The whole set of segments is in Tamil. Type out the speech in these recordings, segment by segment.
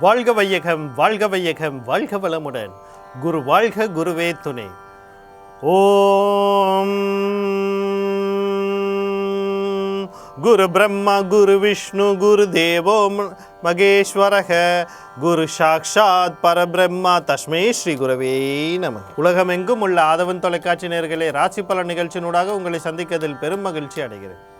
வாழ்க வையகம் வாழ்க வையகம் வாழ்க வளமுடன். குரு வாழ்க குருவே துணை. ஓம். குரு பிரம்மா குரு விஷ்ணு குரு தேவோ மகேஸ்வரக. குரு சாக்ஷாத் பரபிரம்மா தஸ்மே ஸ்ரீ குருவே நம உலகமெங்கும் உள்ள ஆதவன் தொலைக்காட்சி நேர்களே ராசி பல நிகழ்ச்சியினூடாக உங்களை சந்திக்கதில் பெரும் மகிழ்ச்சி அடைகிறேன்.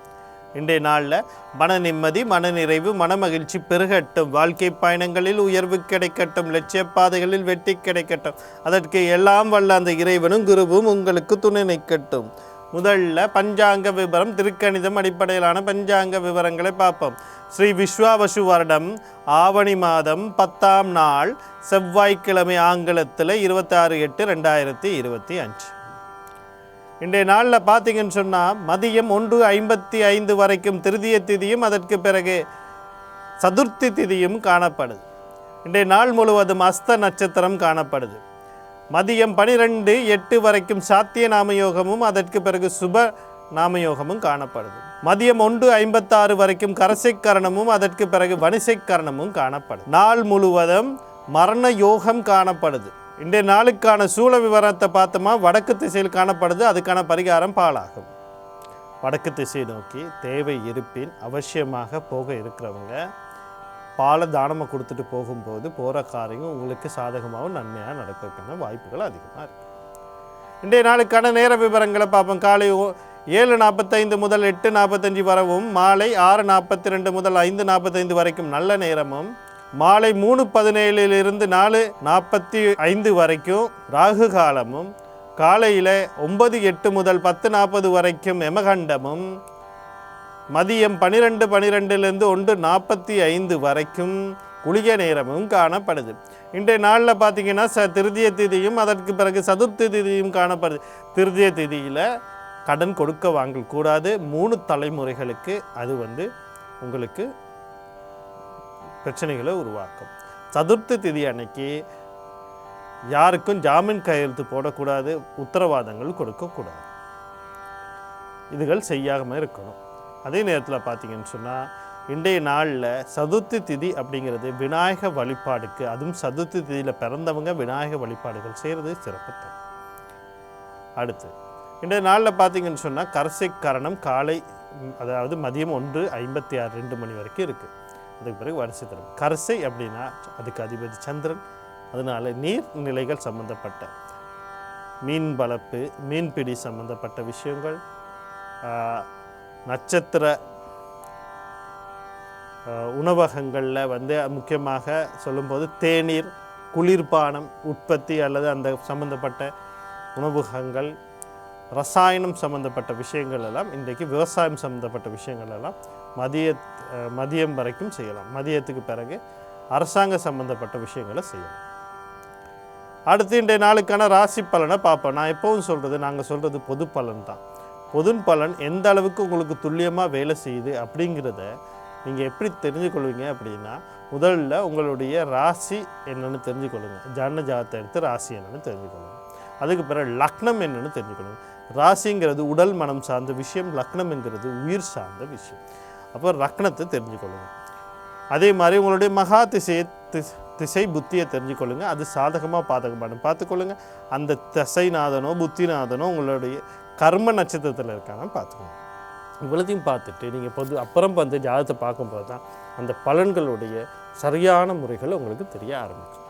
இன்றைய நாளில் மன நிம்மதி மனநிறைவு மனமகிழ்ச்சி பெருகட்டும். வாழ்க்கை பயணங்களில் உயர்வு கிடைக்கட்டும் லட்சிய பாதைகளில் வெற்றி கிடைக்கட்டும். அதற்கு எல்லாம் வல்ல அந்த இறைவனும் குருவும் உங்களுக்கு துணை நிற்கட்டும். முதல்ல பஞ்சாங்க விவரம் திருக்கணிதம் அடிப்படையிலான பஞ்சாங்க விவரங்களை பார்ப்போம். ஸ்ரீ விஸ்வாவசு வருடம் ஆவணி மாதம் பத்தாம் நாள் செவ்வாய்க்கிழமை ஆங்கிலத்தில் இருபத்தாறு எட்டு ரெண்டாயிரத்தி இருபத்தி அஞ்சு. இன்றைய நாளில் பார்த்தீங்கன்னு சொன்னால் மதியம் ஒன்று ஐம்பத்தி ஐந்து வரைக்கும் திருதிய திதியும் அதற்கு பிறகு சதுர்த்தி திதியும் காணப்படுது. இன்றைய நாள் முழுவதும் அஸ்த நட்சத்திரம் காணப்படுது. மதியம் பனிரெண்டு எட்டு வரைக்கும் சாத்திய நாமயோகமும் அதற்கு பிறகு சுப நாமயோகமும் காணப்படுது. மதியம் ஒன்று ஐம்பத்தாறு வரைக்கும் கரசைக் கரணமும் அதற்கு பிறகு வணிசைக் கரணமும் நாள் முழுவதும் மரண யோகம் காணப்படுது. இன்றைய நாளுக்கான சூழ விவரத்தை பார்த்தோமா? வடக்கு திசையில் காணப்படுது. அதுக்கான பரிகாரம் பாலாகும். வடக்கு திசை நோக்கி தேவை இருப்பின் அவசியமாக போக இருக்கிறவங்க பாலை தானமாக கொடுத்துட்டு போகும்போது போகிற காரியம் உங்களுக்கு சாதகமாகவும் நன்மையாக நடக்கிறதுக்கான வாய்ப்புகள் அதிகமாக இருக்குது இன்றைய நாளுக்கான நேர விவரங்களை பார்ப்போம். காலை ஓ- ஏழு நாற்பத்தைந்து முதல் எட்டு நாற்பத்தஞ்சு வரவும் மாலை ஆறு நாற்பத்தி ரெண்டு முதல் ஐந்து நாற்பத்தைந்து வரைக்கும் நல்ல நேரமும் மாலை மூணு பதினேழிலிருந்து நாலு நாற்பத்தி ஐந்து வரைக்கும் ராகு காலமும் காலையில் ஒன்பது எட்டு முதல் பத்து நாற்பது வரைக்கும் எமகண்டமும் மதியம் பனிரெண்டு பனிரெண்டுலேருந்து ஒன்று நாற்பத்தி ஐந்து வரைக்கும் குளிக நேரமும் காணப்படுது. இன்றைய நாளில் பார்த்தீங்கன்னா ச திருதிய திதியும் அதற்கு பிறகு சதுர்த்தி திதியும் காணப்படுது. திருதிய திதியில் கடன் கொடுக்க வாங்க கூடாது மூணு தலைமுறைகளுக்கு அது வந்து உங்களுக்கு பிரச்சனைகளை உருவாக்கும். சதுர்த்தி திதி அன்னைக்கு யாருக்கும் ஜாமீன் கையெழுத்து போடக்கூடாது உத்தரவாதங்கள் கொடுக்கக்கூடாது. இதுகள் செய்யாமல் இருக்கணும். அதே நேரத்தில் பார்த்தீங்கன்னு சொன்னால் இன்றைய நாளில் சதுர்த்தி திதி அப்படிங்கிறது விநாயக வழிபாடுக்கு அதுவும் சதுர்த்தி திதியில் பிறந்தவங்க விநாயக வழிபாடுகள் செய்கிறது சிறப்பு அடுத்து இன்றைய நாளில் பார்த்தீங்கன்னு சொன்னால் கரசை கரணம் காலை அதாவது மதியம் ஒன்று ஐம்பத்தி ஆறு ரெண்டு மணி வரைக்கும் இருக்குது அதுக்கு பிறகு வரிசை தரும் கரசை அப்படின்னா அதுக்கு அதிபதி சந்திரன். அதனால நீர்நிலைகள் சம்பந்தப்பட்ட மீன் வளர்ப்பு மீன்பிடி சம்மந்தப்பட்ட விஷயங்கள் ஆஹ், நட்சத்திர ஆஹ், உணவகங்களில் வந்து முக்கியமாக சொல்லும்போது தேநீர் குளிர்பானம் உற்பத்தி அல்லது அந்த சம்பந்தப்பட்ட உணவகங்கள் ரசாயனம் சம்பந்தப்பட்ட விஷயங்கள் எல்லாம் இன்றைக்கு விவசாயம் சம்மந்தப்பட்ட விஷயங்கள் எல்லாம் மதிய மதியம் வரைக்கும் செய்யலாம். மதியத்துக்கு பிறகு அரசாங்க சம்பந்தப்பட்ட விஷயங்களை செய்யலாம். அடுத்து இன்றைய நாளுக்கான ராசி பலனை பார்ப்போம். நான் எப்பவும் சொல்கிறது நாங்கள் சொல்கிறது பொது பலன் தான். பொது பலன் எந்த அளவுக்கு உங்களுக்கு துல்லியமாக வேலை செய்யுது அப்படிங்கிறத நீங்கள் எப்படி தெரிஞ்சுக்கொள்வீங்க அப்படின்னா முதல்ல உங்களுடைய ராசி என்னன்னு தெரிஞ்சுக்கொள்ளுங்க. ஜன்ன ஜாதத்தை எடுத்து ராசி என்னன்னு தெரிஞ்சுக்கொள்ளுங்க. அதுக்கு பிறகு லக்னம் என்னன்னு தெரிஞ்சுக்கொள்ளுங்க. ராசிங்கிறது உடல் மனம் சார்ந்த விஷயம் லக்னம்ங்கிறது உயிர் சார்ந்த விஷயம். அப்போ ரக்னத்தை தெரிஞ்சுக்கொள்ளுங்க. அதே மாதிரி உங்களுடைய மகா திசையை திஸ்- திசை புத்தியை தெரிஞ்சுக்கொள்ளுங்க. அது சாதகமாக பாதகமான பார்த்துக்கொள்ளுங்க. அந்த திசைநாதனோ புத்திநாதனோ உங்களுடைய கர்ம நட்சத்திரத்தில் இருக்கான்னு பார்த்துக்கோங்க. இவ்வளோத்தையும் பார்த்துட்டு நீங்கள் பொது அப்புறம் வந்து ஜாதகத்தை பார்க்கும்போது தான் அந்த பலன்களுடைய சரியான முறைகள் உங்களுக்கு தெரிய ஆரம்பிக்கும்.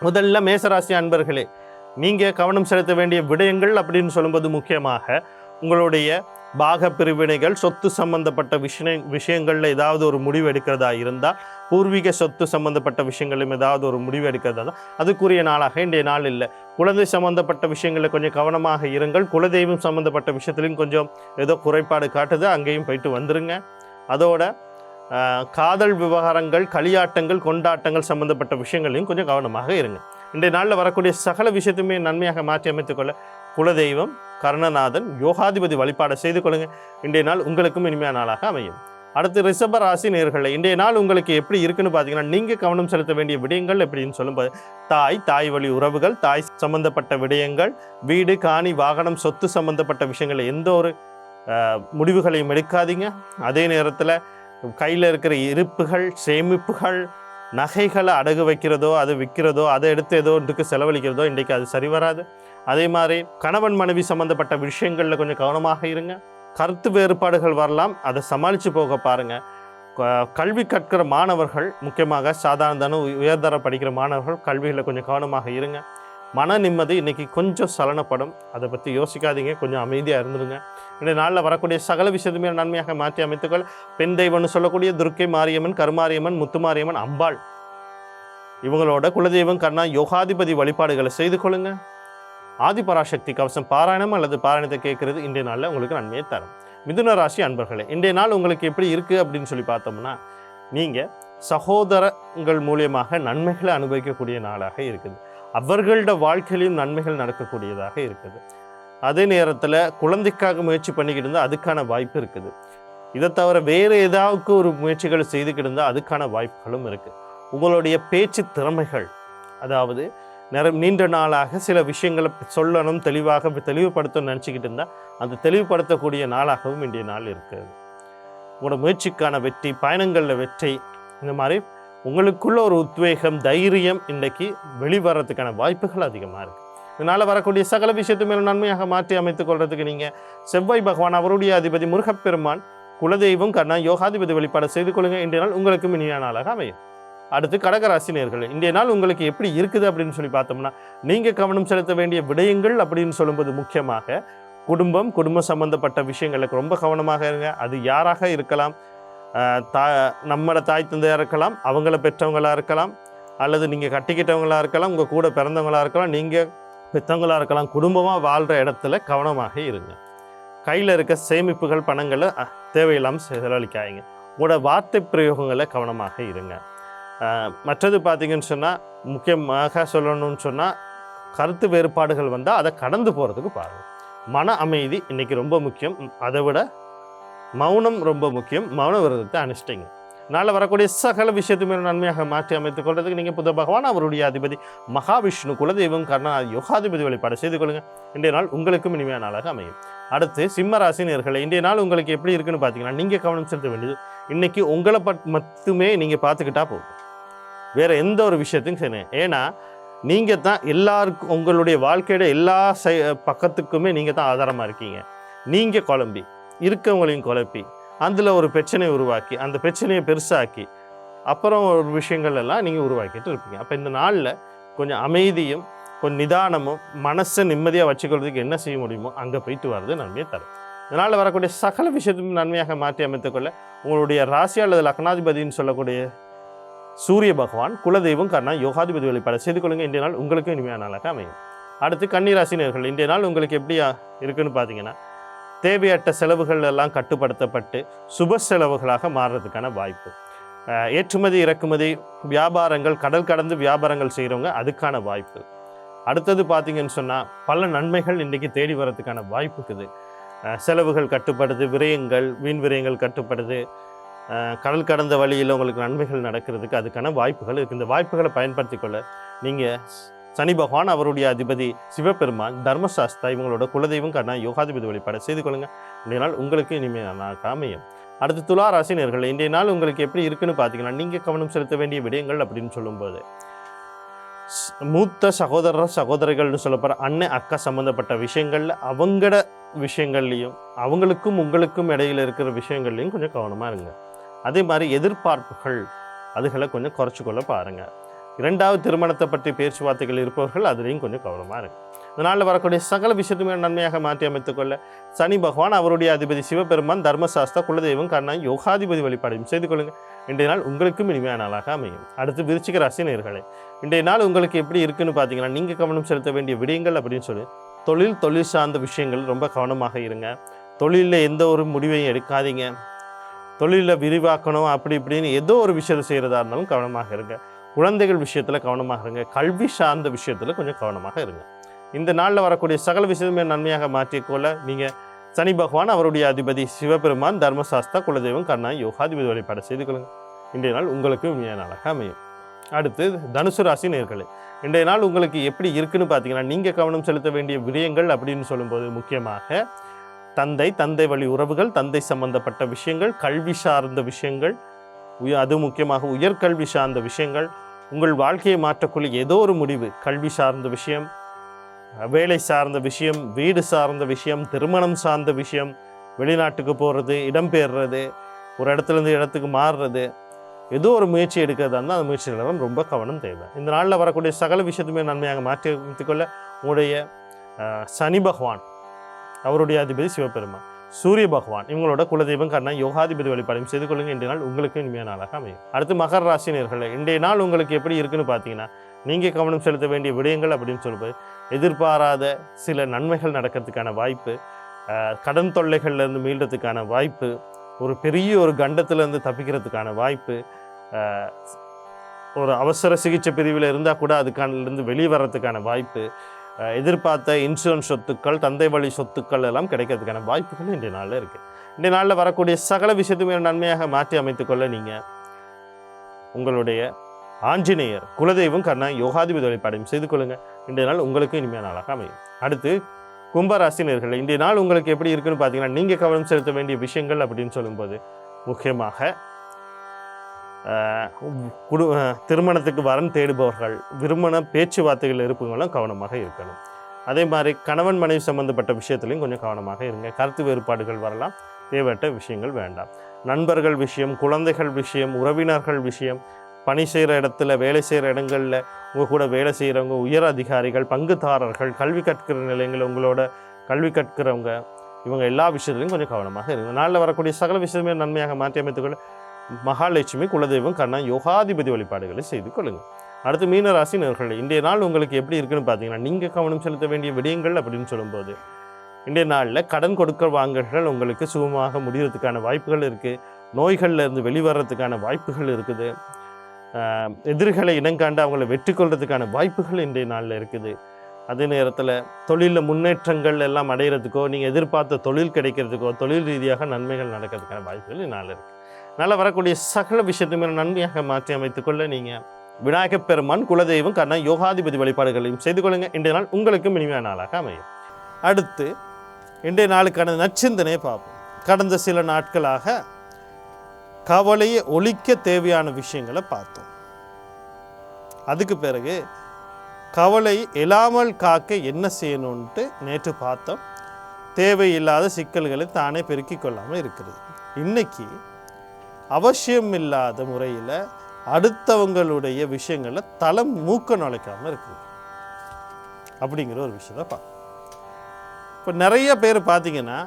முதல்ல மேசராசி அன்பர்களே நீங்கள் கவனம் செலுத்த வேண்டிய விடயங்கள் அப்படின்னு சொல்லும்போது முக்கியமாக உங்களுடைய பாக பிரிவினைகள் சொத்து சம்பந்தப்பட்ட விஷய விஷயங்களில் ஏதாவது ஒரு முடிவு எடுக்கிறதா இருந்தால் பூர்வீக சொத்து சம்பந்தப்பட்ட விஷயங்களும் ஏதாவது ஒரு முடிவு எடுக்கிறதா இருந்தால் அதுக்குரிய நாளாக இன்றைய நாள் இல்லை. குழந்தை சம்பந்தப்பட்ட விஷயங்களில் கொஞ்சம் கவனமாக இருங்கள். குலதெய்வம் சம்பந்தப்பட்ட விஷயத்துலையும் கொஞ்சம் ஏதோ குறைபாடு காட்டுது அங்கேயும் போயிட்டு வந்துருங்க. அதோட காதல் விவகாரங்கள் களியாட்டங்கள் கொண்டாட்டங்கள் சம்பந்தப்பட்ட விஷயங்களையும் கொஞ்சம் கவனமாக இருங்க. இன்றைய நாளில் வரக்கூடிய சகல விஷயத்தையுமே நன்மையாக மாற்றி அமைத்துக்கொள்ள குலதெய்வம் கர்ணநாதன் யோகாதிபதி வழிபாடை செய்து கொள்ளுங்க. இன்றைய நாள் உங்களுக்கும் இனிமையான நாளாக அமையும். அடுத்து ரிஷப ராசி நேர்களை இன்றைய நாள் உங்களுக்கு எப்படி இருக்குன்னு பார்த்தீங்கன்னா நீங்கள் கவனம் செலுத்த வேண்டிய விடயங்கள் எப்படின்னு சொல்லும்போது தாய் தாய் வழி உறவுகள் தாய் சம்பந்தப்பட்ட விடயங்கள் வீடு காணி வாகனம் சொத்து சம்பந்தப்பட்ட விஷயங்கள் எந்த ஒரு முடிவுகளையும் எடுக்காதீங்க. அதே நேரத்தில் கையில் இருக்கிற இருப்புகள் சேமிப்புகள் நகைகளை அடகு வைக்கிறதோ அதை விற்கிறதோ அதை எடுத்து ஏதோ ஒன்றுக்கு செலவழிக்கிறதோ இன்றைக்கு அது சரி வராது. அதே மாதிரி கணவன் மனைவி சம்மந்தப்பட்ட விஷயங்களில் கொஞ்சம் கவனமாக இருங்க. கருத்து வேறுபாடுகள் வரலாம். அதை சமாளித்து போக பாருங்கள் க- கல்வி கற்கிற மாணவர்கள் முக்கியமாக சாதாரண உயர்தர படிக்கிற மாணவர்கள் கல்வியில் கொஞ்சம் கவனமாக இருங்க. மன நிம்மதி இன்றைக்கி கொஞ்சம் சலனப்படும். அதை பற்றி யோசிக்காதீங்க. கொஞ்சம் அமைதியாக இருந்துருங்க. இன்றைய நாளில் வரக்கூடிய சகல விஷயத்துமே நன்மையாக மாற்றி அமைத்துக்கொள். பெண் தெய்வம்னு சொல்லக்கூடிய துர்க்கை மாரியம்மன் கருமாரியம்மன் முத்துமாரியம்மன் அம்பாள். இவங்களோட குலதெய்வம் கண்ணா யோகாதிபதி வழிபாடுகளை செய்து கொள்ளுங்கள் ஆதிபராசக்தி கவசம் பாராயணம் அல்லது பாராயணத்தை கேட்கறது இன்றைய நாளில் உங்களுக்கு நன்மையை தரும். மிதுன ராசி அன்பர்களே இன்றைய நாள் உங்களுக்கு எப்படி இருக்குது அப்படின்னு சொல்லி பார்த்தோம்னா நீங்கள் சகோதரங்கள் மூலியமாக நன்மைகளை அனுபவிக்கக்கூடிய நாளாக இருக்குது. அவர்களோட வாழ்க்கையிலும் நன்மைகள் நடக்கக்கூடியதாக இருக்குது. அதே நேரத்தில் குழந்தைக்காக முயற்சி பண்ணிக்கிட்டு இருந்தால் அதுக்கான வாய்ப்பு இருக்குது. இதை தவிர வேறு ஏதாவது ஒரு முயற்சிகள் செய்துக்கிட்டு இருந்தால் அதுக்கான வாய்ப்புகளும் இருக்குது உங்களுடைய பேச்சு திறமைகள் அதாவது நிற நீண்ட நாளாக சில விஷயங்களை சொல்லணும் தெளிவாக தெளிவுபடுத்தணும்னு நினச்சிக்கிட்டு இருந்தால் அந்த தெளிவுபடுத்தக்கூடிய நாளாகவும் இன்றைய நாள் இருக்குது உங்களோட முயற்சிக்கான வெற்றி பயணங்களில் வெற்றி இந்த மாதிரி உங்களுக்குள்ள ஒரு உத்வேகம் தைரியம் இன்றைக்கு வெளிவரத்துக்கான வாய்ப்புகள் அதிகமாக இருக்குது இதனால் வரக்கூடிய சகல விஷயத்து மேலும் நன்மையாக மாற்றி அமைத்துக் கொள்றதுக்கு நீங்கள் செவ்வாய் பகவான் அவருடைய அதிபதி முருகப்பெருமான் குலதெய்வம் கர்ணா யோகாதிபதி வழிபாடு செய்து கொள்ளுங்கள் இன்றைய நாள் உங்களுக்கு இனிய நாளாக அமையும். அடுத்து கடகராசி நேர்களே இன்றைய நாள் உங்களுக்கு எப்படி இருக்குது அப்படின்னு சொல்லி பார்த்தோம்னா நீங்கள் கவனம் செலுத்த வேண்டிய விடயங்கள் அப்படின்னு சொல்லும்போது முக்கியமாக குடும்பம் குடும்பம் சம்பந்தப்பட்ட விஷயங்களுக்கு ரொம்ப கவனமாக இருங்க. அது யாராக இருக்கலாம் தா நம்மளோட தாய் தந்தையாக இருக்கலாம் அவங்கள பெற்றவங்களாக இருக்கலாம் அல்லது நீங்கள் கட்டிக்கிட்டவங்களாக இருக்கலாம் உங்கள் கூட பிறந்தவங்களாக இருக்கலாம் நீங்கள் பெற்றவங்களாக இருக்கலாம் குடும்பமாக வாழ்கிற இடத்துல கவனமாக இருங்க. கையில் இருக்க சேமிப்புகள் பணங்களை தேவையில்லாமல் செலவழிக்காதீங்க. உங்களோட வார்த்தை பிரயோகங்களை கவனமாக இருங்க. மற்றது பார்த்தீங்கன்னு சொன்னால் முக்கியமாக சொல்லணும்னு சொன்னால் கருத்து வேறுபாடுகள் வந்தால் அதை கடந்து போகிறதுக்கு பாருங்கள் மன அமைதி இன்றைக்கி ரொம்ப முக்கியம். அதை விட மௌனம் ரொம்ப முக்கியம். மௌன விரதத்தை அனுஷ்டிங்க. நாளை வரக்கூடிய சகல விஷயத்துமே நன்மையாக மாற்றி அமைத்துக் கொள்றதுக்கு நீங்கள் புத்த பகவான் அவருடைய அதிபதி மகாவிஷ்ணு குலதெய்வம் கர்ணா யோகாதிபதி வழிபாடு செய்து கொள்ளுங்கள் இன்றைய நாள் உங்களுக்கும் இனிமையான நாளாக அமையும். அடுத்து சிம்ம ராசினியர்களை இன்றைய நாள் உங்களுக்கு எப்படி இருக்குன்னு பார்த்தீங்கன்னா நீங்கள் கவனம் செலுத்த வேண்டியது. இன்றைக்கி உங்களை பட் மட்டுமே நீங்கள் பார்த்துக்கிட்டா போதும். வேறு எந்த ஒரு விஷயத்தையும் செய்யணும் ஏன்னா நீங்கள் தான் எல்லாருக்கும் உங்களுடைய வாழ்க்கையோட எல்லா சை பக்கத்துக்குமே நீங்கள் தான் ஆதாரமாக இருக்கீங்க. நீங்கள் குழம்பி இருக்கவங்களையும் குழப்பி அதில் ஒரு பிரச்சனையை உருவாக்கி அந்த பிரச்சனையை பெருசாக்கி அப்புறம் ஒரு விஷயங்கள் எல்லாம் நீங்கள் உருவாக்கிட்டு இருப்பீங்க. அப்போ இந்த நாளில் கொஞ்சம் அமைதியும் கொஞ்சம் நிதானமும் மனசை நிம்மதியாக வச்சுக்கிறதுக்கு என்ன செய்ய முடியுமோ அங்கே போயிட்டு வர்றது நன்மையை தரும். இதனால் வரக்கூடிய சகல விஷயத்தையும் நன்மையாக மாற்றி அமைத்துக்கொள்ள உங்களுடைய ராசி அல்லது லக்னாதிபதின்னு சொல்லக்கூடிய சூரிய பகவான் குலதெய்வம் கர்ணா யோகாதிபதி வழிபாடு செய்து கொள்ளுங்க இன்றைய நாள் உங்களுக்கு இனிமையான நாளாக அமையும். அடுத்து கன்னிராசினியர்கள் இன்றைய நாள் உங்களுக்கு எப்படியா இருக்குன்னு பார்த்தீங்கன்னா தேவையற்ற செலவுகள் எல்லாம் கட்டுப்படுத்தப்பட்டு சுப செலவுகளாக மாறுறதுக்கான வாய்ப்பு. ஏற்றுமதி இறக்குமதி வியாபாரங்கள் கடல் கடந்து வியாபாரங்கள் செய்கிறவங்க அதுக்கான வாய்ப்பு. அடுத்தது பார்த்தீங்கன்னு சொன்னால் பல நன்மைகள் இன்றைக்கி தேடி வர்றதுக்கான வாய்ப்பு இருக்குது. செலவுகள் கட்டுப்படுது விரயங்கள் வீண் விரயங்கள் கட்டுப்படுது. கடல் கடந்த வழியில் உங்களுக்கு நன்மைகள் நடக்கிறதுக்கு அதுக்கான வாய்ப்புகள் இருக்குது இந்த வாய்ப்புகளை பயன்படுத்தி கொள்ள நீங்கள் சனி பகவான் அவருடைய அதிபதி சிவபெருமான் தர்மசாஸ்தா இவங்களோட குலதெய்வம் கண்ணா யோகாதிபதி வழிபாடு செய்து கொள்ளுங்கள் இன்றைய நாள் உங்களுக்கு இனிமையான அமையும். அடுத்து துலா ராசினியர்கள் இன்றைய நாள் உங்களுக்கு எப்படி இருக்குன்னு பார்த்தீங்கன்னா நீங்கள் கவனம் செலுத்த வேண்டிய விடயங்கள் அப்படின்னு சொல்லும்போது மூத்த சகோதரர் சகோதரிகள்னு சொல்லப்படுற அண்ணன் அக்கா சம்மந்தப்பட்ட விஷயங்களில் அவங்களோட விஷயங்கள்லையும் அவங்களுக்கும் உங்களுக்கும் இடையில இருக்கிற விஷயங்கள்லையும் கொஞ்சம் கவனமாக இருங்க. அதே மாதிரி எதிர்பார்ப்புகள் அதுகளை கொஞ்சம் குறைச்சிக்கொள்ள பாருங்கள் இரண்டாவது திருமணத்தை பற்றி பேச்சுவார்த்தைகள் இருப்பவர்கள் அதுலேயும் கொஞ்சம் கவனமாக இருக்கு இதனால் வரக்கூடிய சகல விஷயத்துமே நன்மையாக மாற்றி அமைத்துக்கொள்ள சனி பகவான் அவருடைய அதிபதி சிவபெருமான் தர்மசாஸ்திர குலதெய்வம் கர்ணா யோகாதிபதி வழிபாடையும் செய்து கொள்ளுங்கள் இன்றைய நாள் உங்களுக்கும் இனிமையான நாளாக அமையும். அடுத்து விருச்சிக ராசி நேர்களே இன்றைய நாள் உங்களுக்கு எப்படி இருக்குன்னு பார்த்தீங்கன்னா நீங்கள் கவனம் செலுத்த வேண்டிய விடயங்கள் அப்படின்னு சொல்லி தொழில் தொழில் சார்ந்த விஷயங்கள் ரொம்ப கவனமாக இருங்க. தொழிலில் எந்த ஒரு முடிவையும் எடுக்காதீங்க. தொழிலில் விரிவாக்கணும் அப்படி இப்படின்னு ஏதோ ஒரு விஷயத்தை செய்கிறதா இருந்தாலும் கவனமாக இருங்க. குழந்தைகள் விஷயத்தில் கவனமாக இருங்க. கல்வி சார்ந்த விஷயத்தில் கொஞ்சம் கவனமாக இருங்க. இந்த நாளில் வரக்கூடிய சகல விஷயமே நன்மையாக மாற்றிக்கொள்ள நீங்கள் சனி பகவான் அவருடைய அதிபதி சிவபெருமான் தர்மசாஸ்தா குலதெய்வம் கர்ணா யோகாதிபதி வழிபாடு செய்து கொள்ளுங்க. இன்றைய நாள் உங்களுக்கு உண்மையான நாளாக அமையும். அடுத்து தனுசு ராசி நேர்களே இன்றைய நாள் உங்களுக்கு எப்படி இருக்குன்னு பார்த்தீங்கன்னா நீங்கள் கவனம் செலுத்த வேண்டிய விடயங்கள் அப்படின்னு சொல்லும்போது முக்கியமாக தந்தை தந்தை வழி உறவுகள் தந்தை சம்பந்தப்பட்ட விஷயங்கள் கல்வி சார்ந்த விஷயங்கள் உய அது முக்கியமாக உயர்கல்வி சார்ந்த விஷயங்கள் உங்கள் வாழ்க்கையை மாற்றக்கூடிய ஏதோ ஒரு முடிவு கல்வி சார்ந்த விஷயம் வேலை சார்ந்த விஷயம் வீடு சார்ந்த விஷயம் திருமணம் சார்ந்த விஷயம் வெளிநாட்டுக்கு போகிறது இடம்பெயர்றது ஒரு இடத்துல இருந்து இடத்துக்கு மாறுறது ஏதோ ஒரு முயற்சி எடுக்கிறதா இருந்தால் அந்த முயற்சிகளெல்லாம் ரொம்ப கவனம் தேவை. இந்த நாளில் வரக்கூடிய சகல விஷயத்துமே நன்மையாக மாற்றி அமைத்துக்கொள்ள உங்களுடைய சனி பகவான் அவருடைய அதிபதி சிவபெருமான். சூரிய பகவான் இவங்களோட குலதெய்வம் கண்ணா யோகாதிபதி வழிபாடும் செய்து கொள்ளுங்க. இன்றைய நாள் உங்களுக்கு இனிமையான நாளாக அமையும். அடுத்து மகர ராசினியர்களே இன்றைய நாள் உங்களுக்கு எப்படி இருக்குன்னு பார்த்தீங்கன்னா நீங்கள் கவனம் செலுத்த வேண்டிய விடயங்கள் அப்படின்னு சொல்லும்போது எதிர்பாராத சில நன்மைகள் நடக்கிறதுக்கான வாய்ப்பு கடன் தொல்லைகள்லேருந்து மீள்றதுக்கான வாய்ப்பு ஒரு பெரிய ஒரு கண்டத்திலேருந்து தப்பிக்கிறதுக்கான வாய்ப்பு ஒரு அவசர சிகிச்சை பிரிவில் இருந்தால் கூட அதுக்கானலேருந்து வெளியே வர்றதுக்கான வாய்ப்பு எதிர்பார்த்த இன்சூரன்ஸ் சொத்துக்கள் தந்தை வழி சொத்துக்கள் எல்லாம் கிடைக்கிறதுக்கான வாய்ப்புகள் இன்றைய நாளில் இருக்குது இன்றைய நாளில் வரக்கூடிய சகல விஷயத்துமே நன்மையாக மாற்றி அமைத்துக்கொள்ள நீங்கள் உங்களுடைய ஆஞ்சநேயர் குலதெய்வம் கர்ணா யோகாதிபதி வழிபாடையும் செய்து கொள்ளுங்கள் இன்றைய நாள் உங்களுக்கு இனிமையான நாளாக அமையும். அடுத்து கும்பராசினியர்கள் இன்றைய நாள் உங்களுக்கு எப்படி இருக்குன்னு பார்த்தீங்கன்னா நீங்கள் கவனம் செலுத்த வேண்டிய விஷயங்கள் அப்படின்னு சொல்லும்போது முக்கியமாக குடு திருமணத்துக்கு வரன் தேடுபவர்கள் திருமண பேச்சுவார்த்தைகள் இருப்பவங்களும் கவனமாக இருக்கணும். அதே மாதிரி கணவன் மனைவி சம்பந்தப்பட்ட விஷயத்துலையும் கொஞ்சம் கவனமாக இருங்க. கருத்து வேறுபாடுகள் வரலாம். தேவையற்ற விஷயங்கள் வேண்டாம். நண்பர்கள் விஷயம் குழந்தைகள் விஷயம் உறவினர்கள் விஷயம் பணி செய்கிற இடத்துல வேலை செய்கிற இடங்களில் உங்கள் கூட வேலை செய்கிறவங்க உயர் அதிகாரிகள் பங்குதாரர்கள் கல்வி கற்கிற நிலையங்கள் உங்களோட கல்வி கற்கிறவங்க இவங்க எல்லா விஷயத்துலையும் கொஞ்சம் கவனமாக இருங்க. நாளில் வரக்கூடிய சகல விஷயமே நன்மையாக மாற்றி அமைத்துக்கொள்ள மகாலட்சுமி குலதெய்வம் கண்ணா யோகாதிபதி வழிபாடுகளை செய்து கொள்ளுங்கள். அடுத்து மீனராசி நேர்களே இன்றைய நாள் உங்களுக்கு எப்படி இருக்குன்னு பார்த்தீங்கன்னா நீங்கள் கவனம் செலுத்த வேண்டிய விடயங்கள் அப்படின்னு சொல்லும்போது இன்றைய நாளில் கடன் கொடுக்க வாங்கல்கள் உங்களுக்கு சுகமாக முடிகிறதுக்கான வாய்ப்புகள் இருக்குது நோய்களில் இருந்து வெளிவரத்துக்கான வாய்ப்புகள் இருக்குது. எதிரிகளை இனங்காண்டு அவங்கள வெற்றி கொள்றதுக்கான வாய்ப்புகள் இன்றைய நாளில் இருக்குது. அதே நேரத்தில் தொழிலில் முன்னேற்றங்கள் எல்லாம் அடையிறதுக்கோ நீங்கள் எதிர்பார்த்த தொழில் கிடைக்கிறதுக்கோ தொழில் ரீதியாக நன்மைகள் நடக்கிறதுக்கான வாய்ப்புகள் நாள் இருக்குது அதனால் வரக்கூடிய சகல விஷயத்தையுமே நன்மையாக மாற்றி அமைத்துக்கொள்ள நீங்கள் விநாயகப் பெருமான் குலதெய்வம் கண்ணா யோகாதிபதி வழிபாடுகளையும் செய்து கொள்ளுங்க. இன்றைய நாள் உங்களுக்கும் இனிமையான நாளாக அமையும். அடுத்து இன்றைய நாளுக்கான நச்சிந்தனை பார்ப்போம். கடந்த சில நாட்களாக கவலையை ஒழிக்க தேவையான விஷயங்களை பார்த்தோம். அதுக்கு பிறகு கவலை இல்லாமல் காக்க என்ன செய்யணும்ன்ட்டு நேற்று பார்த்தோம். தேவையில்லாத சிக்கல்களை தானே பெருக்கிக் கொள்ளாமல் இருக்கிறது. இன்னைக்கு அவசியம் இல்லாத முறையில் அடுத்தவங்களுடைய விஷயங்களை தளம் மூக்க நுழைக்காமல் இருக்குது. அப்படிங்கிற ஒரு விஷயத்தை பார்க்கணும். இப்போ நிறைய பேர் பார்த்தீங்கன்னா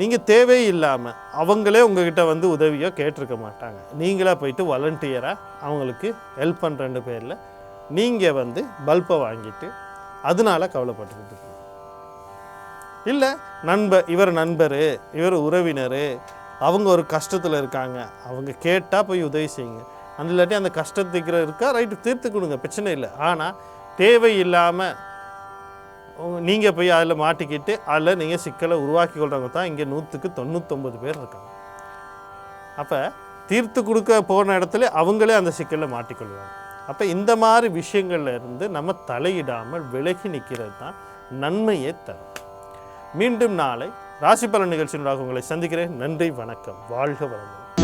நீங்கள் தேவையில்லாமல் அவங்களே உங்ககிட்ட வந்து உதவியோ கேட்டிருக்க மாட்டாங்க. நீங்களாக போயிட்டு வாலண்டியராக அவங்களுக்கு ஹெல்ப் பண்ணுற பேரில் நீங்கள் வந்து பல்பை வாங்கிட்டு அதனால கவலைப்பட்டுக்கிட்டு இருக்கீங்க. இல்லை நண்பர் இவர் நண்பர் இவர் உறவினர் அவங்க ஒரு கஷ்டத்தில் இருக்காங்க அவங்க கேட்டால் போய் உதவி செய்யுங்க. அந்த இல்லாட்டி அந்த கஷ்டத்துக்கு இருக்கா ரைட்டு தீர்த்து கொடுங்க பிரச்சனை இல்லை. ஆனால் தேவையில்லாமல் நீங்கள் போய் அதில் மாட்டிக்கிட்டு அதில் நீங்கள் சிக்கலை உருவாக்கி கொள்றவங்க தான் இங்கே நூற்றுக்கு தொண்ணூத்தொம்பது பேர் இருக்காங்க. அப்போ தீர்த்து கொடுக்க போன இடத்துல அவங்களே அந்த சிக்கலில் மாட்டிக்கொள்வாங்க. அப்போ இந்த மாதிரி விஷயங்கள்ல இருந்து நம்ம தலையிடாமல் விலகி நிற்கிறது தான் நன்மையை தரும். மீண்டும் நாளை ராசி பலன் நிகழ்ச்சியினராக உங்களை சந்திக்கிறேன். நன்றி வணக்கம். வாழ்க வளமுடன்.